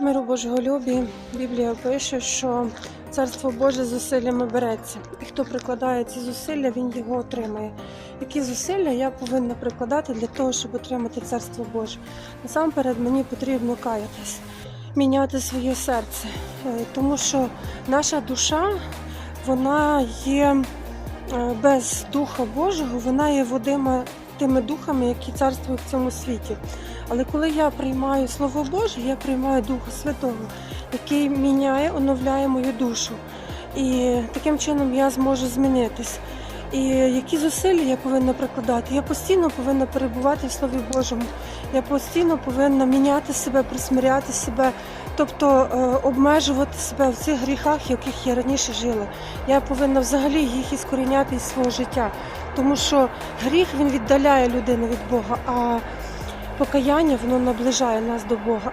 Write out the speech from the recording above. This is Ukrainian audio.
Миру Божого любі. Біблія пише, що царство Боже зусиллями береться. І хто прикладає ці зусилля, він його отримає. Які зусилля я повинна прикладати для того, щоб отримати царство Боже? Насамперед мені потрібно каятись, міняти своє серце, Е, тому що наша душа вона є е, без Духа Божого, вона є водима тими духами, які царствують в цьому світі. Але коли я приймаю Слово Боже, я приймаю Духа Святого, який міняє, оновляє мою душу. І таким чином я зможу змінитись. І які зусилля я повинна прикладати? Я постійно повинна перебувати в Слові Божому. Я постійно повинна міняти себе, присмиряти себе, тобто е, обмежувати себе в цих гріхах, в яких я раніше жила. Я повинна взагалі їх іскоріняти із свого життя, тому що гріх він віддаляє людину від Бога, а покаяння воно наближає нас до Бога.